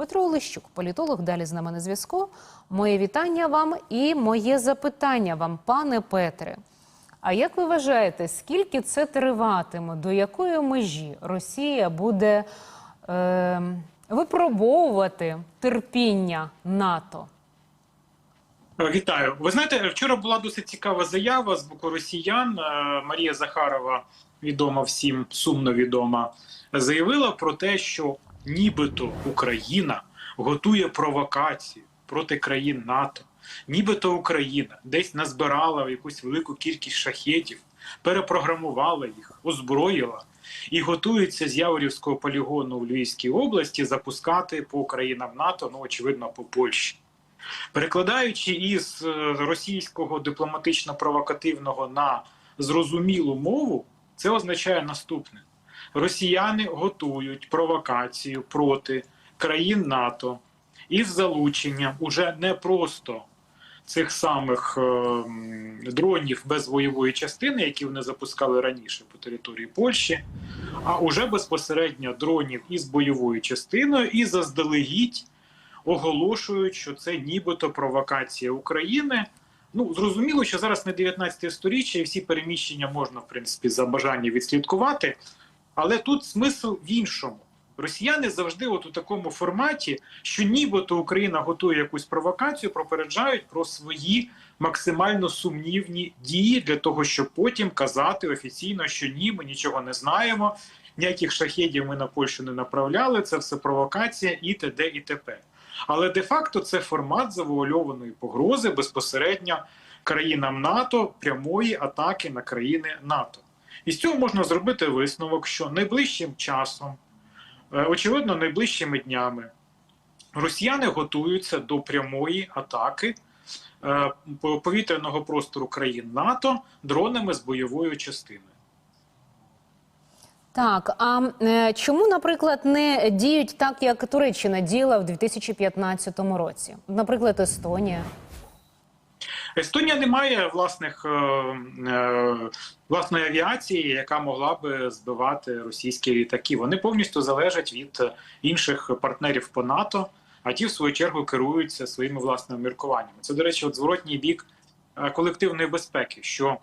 Петро Олещук, політолог, далі з нами на зв'язку. Моє вітання вам і моє запитання вам, пане Петре. А як ви вважаєте, скільки це триватиме? До якої межі Росія буде е, випробовувати терпіння НАТО? Вітаю. Ви знаєте, вчора була досить цікава заява з боку росіян. Е, Марія Захарова, відома всім, сумно відома, заявила про те, що нібито Україна готує провокацію проти країн НАТО. Нібито Україна десь назбирала якусь велику кількість шахетів, перепрограмувала їх, озброїла і готується з Яворівського полігону в Львівській області запускати по країнам НАТО, ну очевидно, по Польщі. Перекладаючи із е, російського дипломатично-провокативного на зрозумілу мову, це означає наступне: росіяни готують провокацію проти країн НАТО із залученням уже не просто цих самих е, дронів без бойової частини, які вони запускали раніше по території Польщі, а уже безпосередньо дронів із бойовою частиною і заздалегідь оголошують, що це нібито провокація України. Ну зрозуміло, що зараз не 19 сторіччя, і всі переміщення можна в принципі за бажання відслідкувати. Але тут смисл в іншому. Росіяни завжди, от у такому форматі, що нібито Україна готує якусь провокацію, попереджають про свої максимально сумнівні дії для того, щоб потім казати офіційно, що ні, ми нічого не знаємо, ніяких шахедів ми на Польщу не направляли. Це все провокація і т.д. і т.п. Але де-факто це формат завуальованої погрози безпосередньо країнам НАТО прямої атаки на країни НАТО. І з цього можна зробити висновок, що найближчим часом, е, очевидно, найближчими днями росіяни готуються до прямої атаки е, повітряного простору країн НАТО дронами з бойовою частиною. Так, а е, чому, наприклад, не діють так, як Туреччина діяла в 2015 році? Наприклад, Естонія. Естонія не має власних е, е, власної авіації, яка могла би збивати російські літаки. Вони повністю залежать від інших партнерів по НАТО, а ті, в свою чергу, керуються своїми власними міркуваннями. Це, до речі, от зворотній бік е, колективної безпеки, що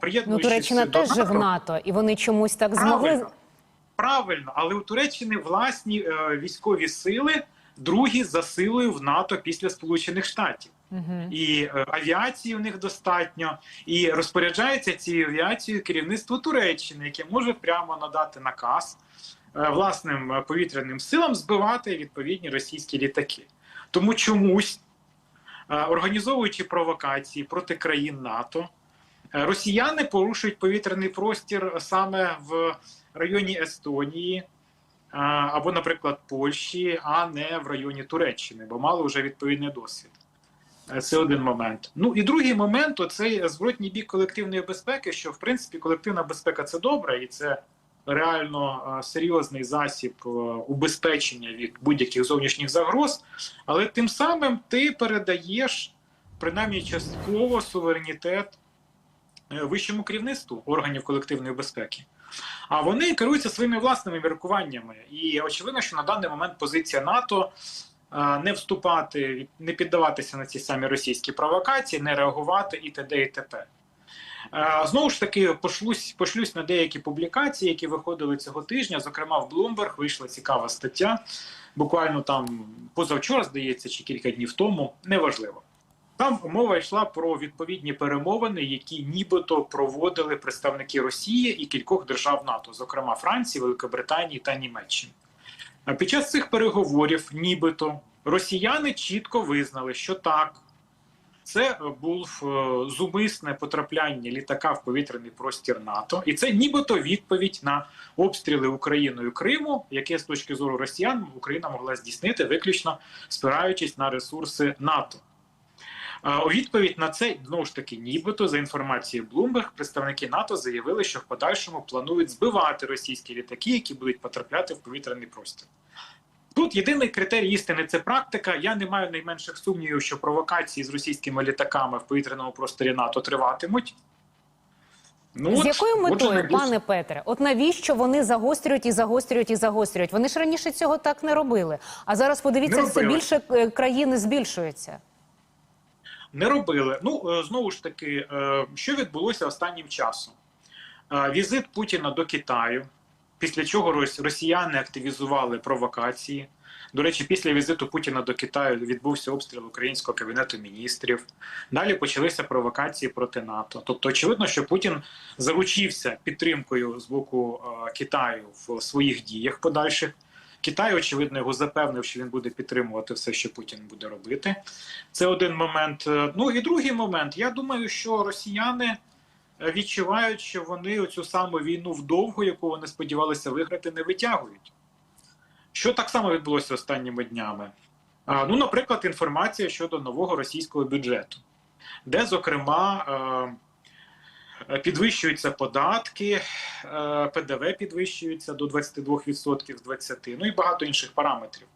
приєдна Ну, Туреччина до теж же в НАТО, і вони чомусь так змогли. Правильно, правильно, але у Туреччини власні е, військові сили другі за силою в НАТО після Сполучених Штатів. І е, авіації в них достатньо, і розпоряджається цією авіацією керівництво Туреччини, яке може прямо надати наказ е, власним е, повітряним силам збивати відповідні російські літаки. Тому чомусь, організовуючи провокації проти країн НАТО, росіяни порушують повітряний простір саме в районі Естонії. Або, наприклад, Польщі, а не в районі Туреччини, бо мали вже відповідний досвід. Е, Це один момент. Ну і другий момент це зворотній бік колективної безпеки. Що в принципі колективна безпека це добре, і це реально е, серйозний засіб е, убезпечення від будь-яких зовнішніх загроз. Але тим самим ти передаєш принаймні частково суверенітет вищому керівництву органів колективної безпеки. А вони керуються своїми власними міркуваннями. І очевидно, що на даний момент позиція НАТО не вступати, не піддаватися на ці самі російські провокації, не реагувати і т.д. і т.п. Е, Знову ж таки, пошлюсь, пошлюсь на деякі публікації, які виходили цього тижня. Зокрема, в Bloomberg вийшла цікава стаття. Буквально там позавчора, здається, чи кілька днів тому, неважливо. Там мова йшла про відповідні перемовини, які нібито проводили представники Росії і кількох держав НАТО, зокрема Франції, Великобританії та Німеччини. А під час цих переговорів, нібито, росіяни чітко визнали, що так, це був е, зумисне потрапляння літака в повітряний простір НАТО, і це нібито відповідь на обстріли Україною Криму, яке з точки зору росіян Україна могла здійснити виключно спираючись на ресурси НАТО. У відповідь на це знову ж таки, нібито за інформацією Bloomberg, представники НАТО заявили, що в подальшому планують збивати російські літаки, які будуть потрапляти в повітряний простір. Тут єдиний критерій істини це практика. Я не маю найменших сумнівів, що провокації з російськими літаками в повітряному просторі НАТО триватимуть. Ну, З якою метою, пане Петре? От навіщо вони загострюють і загострюють і загострюють? Вони ж раніше цього так не робили. А зараз подивіться, все більше е, країни збільшується. Не робили. Ну е, знову ж таки, е, що відбулося останнім часом? Е, Візит Путіна до Китаю, після чого росіяни активізували провокації. До речі, після візиту Путіна до Китаю відбувся обстріл українського кабінету міністрів. Далі почалися провокації проти НАТО. Тобто, очевидно, що Путін заручився підтримкою з боку Китаю в своїх діях подальших. Китай, очевидно, його запевнив, що він буде підтримувати все, що Путін буде робити. Це один момент. Е, Ну і другий момент. Я думаю, що росіяни е, відчувають, що вони оцю саму війну вдовго, яку вони сподівалися виграти, не витягують. Що так само відбулося останніми днями? А, Ну, наприклад, інформація щодо нового російського бюджету, де, зокрема, е, підвищуються податки, е, ПДВ підвищується до 22% з 20%, ну і багато інших параметрів.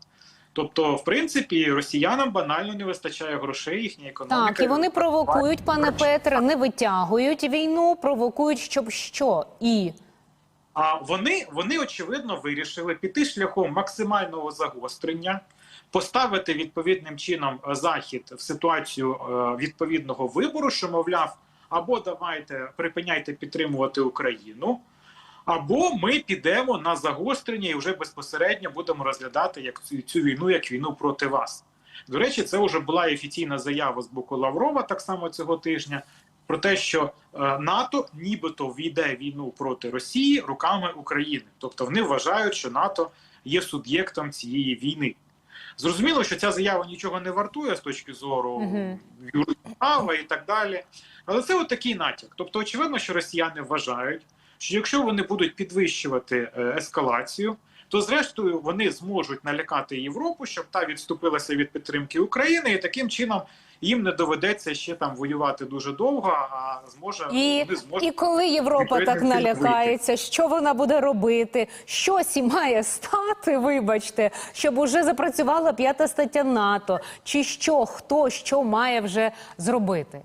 Тобто, в принципі, росіянам банально не вистачає грошей, їхня економіка. Так, і вони провокують, пане Петре, не витягують війну, провокують, щоб що і. А вони, вони очевидно вирішили піти шляхом максимального загострення, поставити відповідним чином е, захід в ситуацію е, відповідного вибору, що мовляв, або давайте припиняйте підтримувати Україну, або ми підемо на загострення і вже безпосередньо будемо розглядати як цю, цю війну як війну проти вас. До речі, це вже була офіційна заява з боку Лаврова, так само цього тижня, про те, що е, НАТО нібито війде війну проти Росії руками України. Тобто вони вважають, що НАТО є суб'єктом цієї війни. Зрозуміло, що ця заява нічого не вартує з точки зору Мгм. юридичного права і так далі. Але це от такий натяк. Тобто, очевидно, що росіяни вважають, що якщо вони будуть підвищувати е, ескалацію, то зрештою вони зможуть налякати Європу, щоб та відступилася від підтримки України, і таким чином їм не доведеться ще там воювати дуже довго, а зможе І, вони зможуть і коли Європа так налякається, що вона буде робити? Щось і має стати, вибачте, щоб уже запрацювала п'ята стаття НАТО. Чи що, хто що має вже зробити?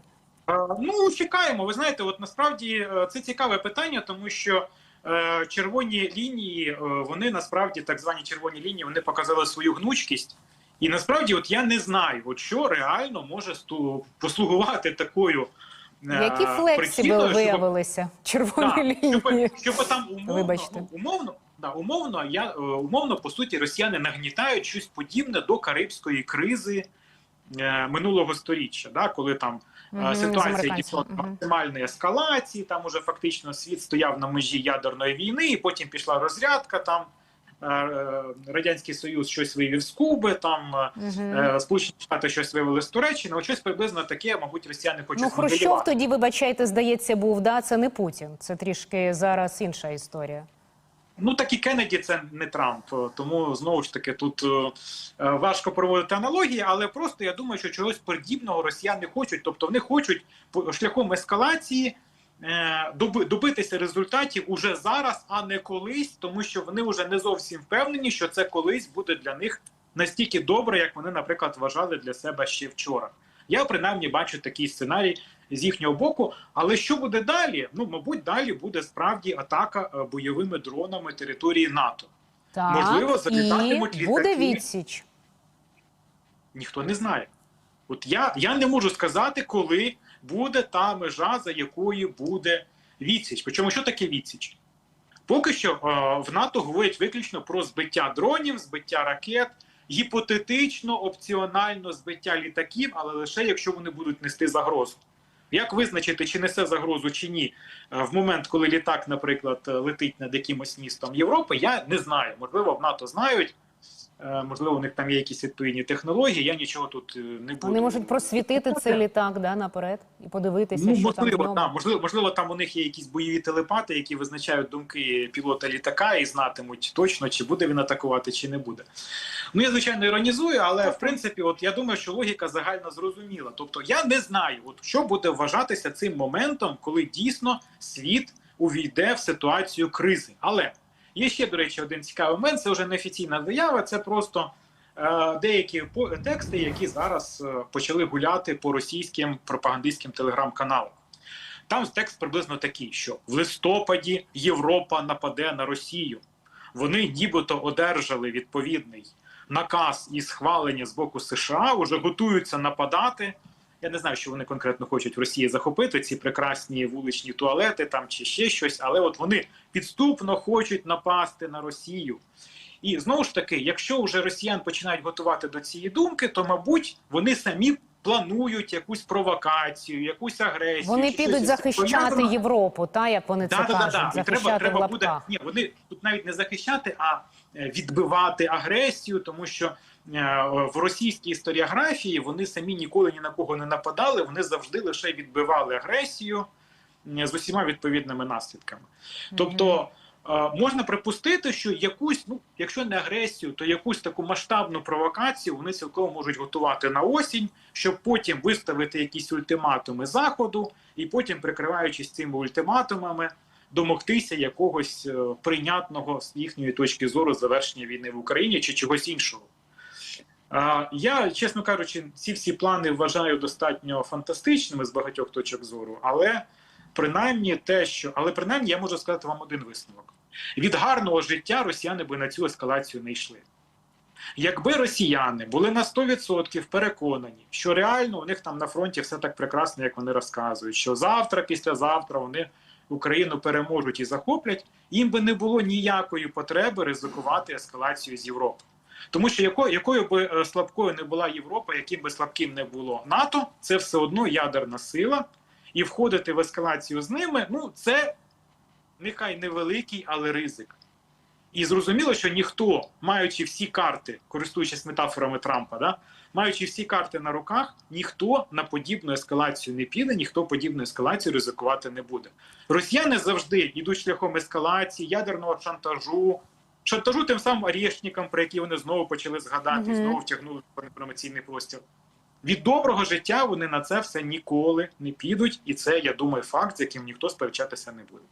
Е, Ну, чекаємо. Ви знаєте, от насправді е, це цікаве питання, тому що червоні лінії, е, вони насправді так звані червоні лінії, вони показали свою гнучкість. І насправді, от я не знаю, от що реально може сту- послугувати такою. е, Які причиною, виявилися червоні щоб, лінії? щоб там умовно, Вибачте. ну, умовно, да, умовно, я, е, умовно, по суті, росіяни нагнітають щось подібне до карибської кризи е, минулого сторіччя, да, коли там е, Мгм, ситуація дійшла до максимальної ескалації, там уже фактично світ стояв на межі ядерної війни, і потім пішла розрядка. Там е, е, Радянський Союз щось вивів з Куби, там е, е, Сполучені Штати щось вивели з Туреччини. От щось приблизно таке, мабуть, росіяни хочуть Ну, Хрущов тоді, вибачайте, здається, був, да? Це не Путін. Це трішки зараз інша історія. Ну так і Кеннеді це не Трамп, тому знову ж таки тут е, е, важко проводити аналогії, але просто я думаю, що чогось подібного росіяни хочуть. Тобто вони хочуть шляхом ескалації е, доби- добитися результатів уже зараз, а не колись, тому що вони вже не зовсім впевнені, що це колись буде для них настільки добре, як вони, наприклад, вважали для себе ще вчора. Я принаймні бачу такий сценарій з їхнього боку. Але що буде далі? Ну, мабуть, далі буде справді атака е, бойовими дронами території НАТО. Так, Можливо, і залітатимуть буде відсіч. Ніхто не знає. От я, я не можу сказати, коли буде та межа, за якою буде відсіч. Причому що таке відсіч? Поки що е, в НАТО говорять виключно про збиття дронів, збиття ракет, гіпотетично, опціонально збиття літаків, але лише якщо вони будуть нести загрозу. Як визначити, чи несе загрозу чи ні, е, в момент, коли літак, наприклад, е, летить над якимось містом Європи, я не знаю. Можливо, в НАТО знають, можливо, у них там є якісь відповідні технології. Я нічого тут е, не буду. Вони можуть просвітити цей літак да, наперед і подивитися, Ну, що можливо, ньому. да, можливо, можливо, там у них є якісь бойові телепати, які визначають думки пілота літака і знатимуть точно, чи буде він атакувати, чи не буде. Ну я звичайно іронізую, але в принципі, от я думаю, що логіка загально зрозуміла. Тобто, я не знаю, от що буде вважатися цим моментом, коли дійсно світ увійде в ситуацію кризи. Але є ще, до речі, один цікавий момент. Це вже не офіційна заява, це просто. е, Деякі тексти, які зараз е, почали гуляти по російським пропагандистським телеграм-каналам. там текст приблизно такий, що в листопаді Європа нападе на Росію. Вони нібито одержали відповідний наказ і схвалення з боку США, уже готуються нападати. Я не знаю, що вони конкретно хочуть в Росії захопити ці прекрасні вуличні туалети там чи ще щось, але от вони підступно хочуть напасти на Росію. І знову ж таки, якщо вже росіян починають готувати до цієї думки, то мабуть вони самі планують якусь провокацію, якусь агресію. Вони підуть захищати. Європу, та як вони це Да, да, да, кажуть, да. І захищати треба, треба буде ні, вони тут навіть не захищати, а відбивати агресію, тому що е, в російській історіографії вони самі ніколи ні на кого не нападали. Вони завжди лише відбивали агресію е, з усіма відповідними наслідками. Тобто е, можна припустити, що якусь, ну якщо не агресію, то якусь таку масштабну провокацію вони цілком можуть готувати на осінь, щоб потім виставити якісь ультиматуми заходу, і потім, прикриваючись цими ультиматумами, домогтися якогось е, прийнятного з їхньої точки зору завершення війни в Україні чи чогось іншого. Я, чесно кажучи, ці всі плани вважаю достатньо фантастичними з багатьох точок зору, але принаймні те, що але принаймні я можу сказати вам один висновок: від гарного життя росіяни би на цю ескалацію не йшли. Якби росіяни були на 100% переконані, що реально у них там на фронті все так прекрасно, як вони розказують, що завтра, післязавтра вони Україну переможуть і захоплять, їм би не було ніякої потреби ризикувати ескалацію з Європи. Тому що якою, якою би е, слабкою не була Європа, яким би слабким не було НАТО, це все одно ядерна сила, і входити в ескалацію з ними, ну це нехай невеликий, але ризик. І зрозуміло, що ніхто, маючи всі карти, користуючись метафорами Трампа, да, маючи всі карти на руках, ніхто на подібну ескалацію не піде, ніхто подібну ескалацію ризикувати не буде. Росіяни завжди йдуть шляхом ескалації, ядерного шантажу, шантажу тим самим орешникам, про які вони знову почали згадати, і Мгм. знову втягнули в інформаційний простір. Від доброго життя вони на це все ніколи не підуть, і це, я думаю, факт, з яким ніхто сперечатися не буде.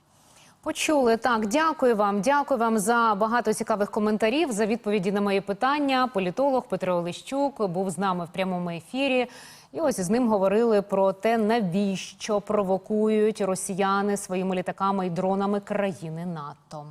Почули так. Дякую вам. Дякую вам за багато цікавих коментарів, за відповіді на мої питання. Політолог Петро Олещук був з нами в прямому ефірі. І ось з ним говорили про те, навіщо провокують росіяни своїми літаками і дронами країни НАТО.